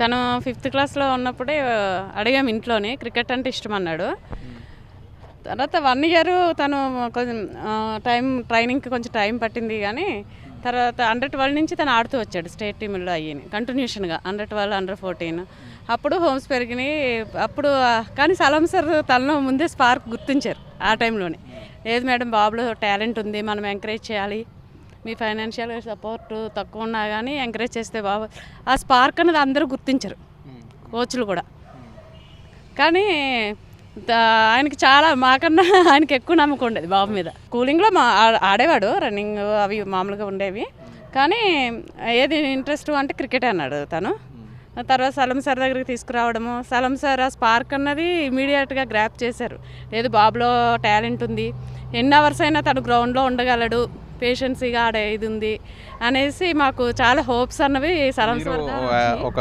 తను ఫిఫ్త్ క్లాస్లో ఉన్నప్పుడే అడిగాము అడిగాం ఇంట్లోనే క్రికెట్ అంటే ఇష్టం అన్నాడు. తర్వాత వన్ ఇయర్ తను కొంచెం టైం ట్రైనింగ్కి కొంచెం టైం పట్టింది కానీ తర్వాత అండర్ ట్వెల్వ్ నుంచి తను ఆడుతూ వచ్చాడు స్టేట్ టీంలో అయ్యి కంటిన్యూషన్గా అండర్ ట్వెల్వ్ అండర్ ఫోర్టీన్. అప్పుడు హోమ్స్ పెరిగినాయి అప్పుడు కానీ సలాం సార్ తనలో ముందే స్పార్క్ గుర్తించారు ఆ టైంలోనే. లేదు మేడం బాబులో టాలెంట్ ఉంది మనం ఎంకరేజ్ చేయాలి మీ ఫైనాన్షియల్ సపోర్ట్ తక్కువ ఉన్నా కానీ ఎంకరేజ్ చేస్తే బాబు ఆ స్పార్క్ అనేది అందరూ గుర్తించరు. కోచ్లు కూడా. కానీ ఆయనకి చాలా మాకన్నా ఆయనకి ఎక్కువ నమ్మకం ఉండేది బాబు మీద. కూలింగ్లో మా ఆడేవాడు రన్నింగ్ అవి మామూలుగా ఉండేవి. కానీ ఏది ఇంట్రెస్ట్ అంటే క్రికెట్ అన్నాడు తను. తర్వాత సలం సార్ దగ్గరికి తీసుకురావడము. సలం సార్ ఆ స్పార్క్ అన్నది ఇమీడియట్గా గ్రాప్ చేశారు. లేదు బాబులో టాలెంట్ ఉంది. ఎన్ని అవర్స్ అయినా తను గ్రౌండ్లో ఉండగలడు. పేషెన్సీగా ఆడే ఇది ఉంది అనేసి మాకు చాలా హోప్స్ అన్నవి సలం మీరు సార్ ద్వారా ఆ, వచ్చినాయి. ఒక